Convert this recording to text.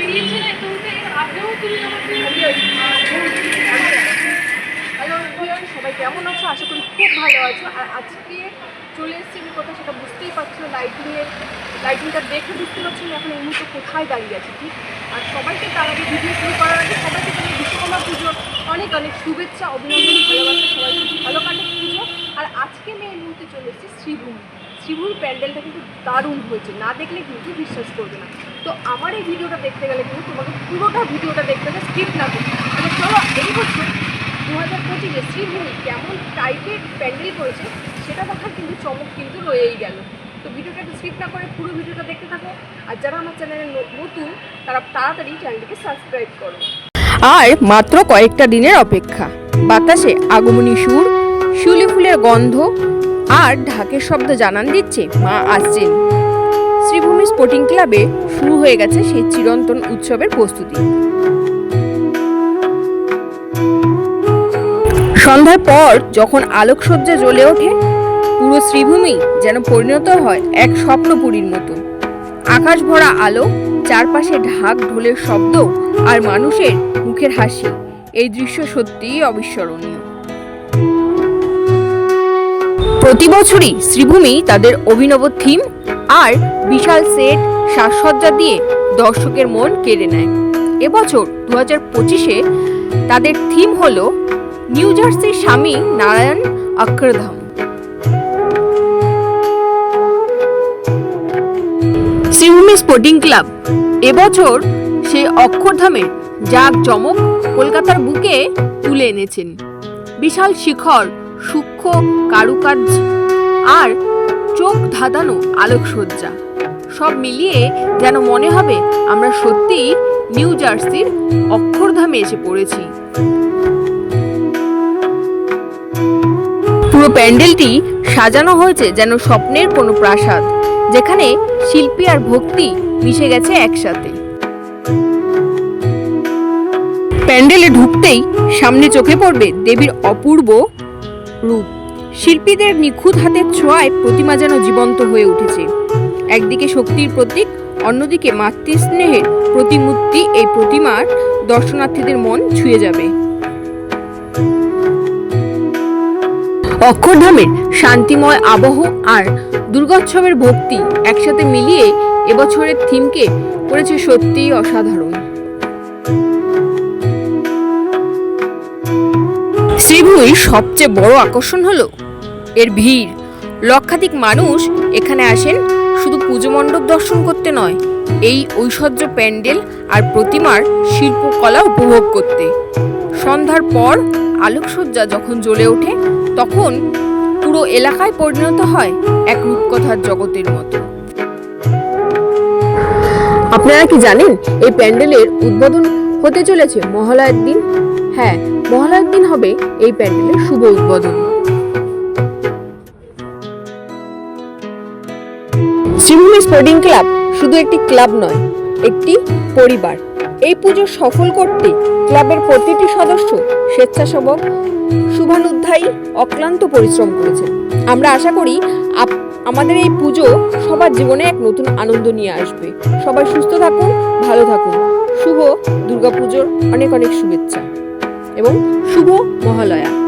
তুমি আগেও তুমি আমাকে হ্যালো এভরিওয়ান সবাই কেমন আছো? আশা করি খুব ভালো আছো। আর আজকে চলে এসেছি আমি কোথায় সেটা বুঝতেই পারছ লাইটিংয়ের লাইটিংটা দেখে বুঝতে পারছি আমি এখন এই মুহূর্তে কোথায় দাঁড়িয়ে আছি, ঠিক? আর সবাইকে তার ভিডিও শুরু করার আগে সবাইকে জানাই বিশ্বকর্মা অনেক অনেক শুভেচ্ছা, অভিনন্দন, ভালোবাসা সবাই খুব ভালো কাটুক পুজো। আর আজকে আমি এই মুহূর্তে চলে এসেছি শ্রীভূমি। শ্রীভূমির প্যান্ডেলটা কিন্তু দারুণ হয়েছে। না দেখলে কিন্তু বিশ্বাস করবে না। তো আমার এই ভিডিওটা দেখতে গেলে কিন্তু তোমাকে পুরোটা ভিডিওটা দেখতে হবে স্কিপ না করতে তবে চলো, এই বছর দু হাজার পঁচিশে শ্রীভূমি কেমন টাইপের প্যান্ডেল করেছে, সেটা দেখার কিন্তু চমক কিন্তু রয়েই গেল। তো ভিডিওটা একটু স্কিপ না করে পুরো ভিডিওটা দেখতে থাকো। আর যারা আমার চ্যানেলে নতুন, তারা তাড়াতাড়ি চ্যানেলটিকে সাবস্ক্রাইব করো। আর মাত্র কয়েকটা দিনের অপেক্ষা। বাতাসে আগমনী সুর শিউলি ফুলের গন্ধ আর ঢাকের শব্দ জানান দিচ্ছে মা আসছেন। শ্রীভূমি স্পোর্টিং ক্লাবে শুরু হয়ে গেছে সেই চিরন্তন উৎসবের প্রস্তুতি। সন্ধ্যার পর যখন আলোকসজ্জা জ্বলে ওঠে, পুরো শ্রীভূমি যেন পরিণত হয় এক স্বপ্নপুরীর মতো। আকাশ ভরা আলো, চারপাশে ঢাক ঢোলের শব্দ আর মানুষের মুখের হাসি, এই দৃশ্য সত্যিই অবিস্মরণীয়। প্রতি বছরই শ্রীভূমি তাদের অভিনব থিম আর বিশাল সেট সাজসজ্জা দিয়ে দর্শকের মন কেড়ে নেয়। এবছর দু হাজার পঁচিশে তাদের থিম হল নিউ জার্সির স্বামী নারায়ণ অক্ষরধাম শ্রীভূমি স্পোর্টিং ক্লাব, এবছর সেই অক্ষরধামের জাক জমক কলকাতার বুকে তুলে এনেছেন। বিশাল শিখর সূক্ষ্ম কারুকার্য আর চোখ ধাঁধানো আলোকসজ্জা। সব মিলিয়ে যেন মনে হবে আমরা সত্যিই নিউ জার্সির অক্ষরধামে এসে পড়েছি। পুরো প্যান্ডেলটি সাজানো হয়েছে যেন স্বপ্নের কোনো প্রাসাদ, যেখানে শিল্পী আর ভক্তি মিশে গেছে একসাথে। প্যান্ডেলে ঢুকতেই সামনে চোখে পড়বে দেবীর অপূর্ব রূপ। শিল্পীদের নিখুঁত হাতের ছোঁয়ায় প্রতিমা যেন জীবন্ত হয়ে উঠেছে। একদিকে শক্তির প্রতীক, অন্যদিকে মাতৃস্নেহের প্রতিমূর্তি এই প্রতিমার দর্শনার্থীদের মন ছুঁয়ে যাবে। অক্ষরধামের শান্তিময় আবহ আর দুর্গোৎসবের ভক্তি একসাথে মিলিয়ে এবছরের থিমকে করেছে সত্যিই অসাধারণ। শ্রীভূমির সবচেয়ে বড় আকর্ষণ হলো এর ভিড়। লক্ষাধিক মানুষ এখানে আসেন শুধু পুজো মণ্ডপ দর্শন করতে নয়, এই ঐশ্বর্য প্যান্ডেল আর প্রতিমার শিল্পকলা উপভোগ করতে। সন্ধ্যার পর আলোকসজ্জা যখন জ্বলে ওঠে, তখন পুরো এলাকায় পরিণত হয় এক রূপকথার জগতের মতো। আপনারা কি জানেন, এই প্যান্ডেলের উদ্বোধন হতে চলেছে মহালয়ার দিন? হ্যাঁ মহালয়ার দিন হবে এই প্যান্ডেলের শুভ উদ্বোধন। শ্রীভূমি স্পোর্টিং ক্লাব শুধু একটি ক্লাব নয়, একটি পরিবার। এই পুজো সফল করতে ক্লাবের প্রতিটি সদস্য স্বেচ্ছাসেবক, শুভানুধ্যায়ী, অক্লান্ত পরিশ্রম করেছেন। আমরা আশা করি আমাদের এই পুজো সবার জীবনে এক নতুন আনন্দ নিয়ে আসবে। সবাই সুস্থ থাকুন, ভালো থাকুন। শুভ দুর্গাপুজোর অনেক অনেক শুভেচ্ছা। এবং শুভ মহালয়া।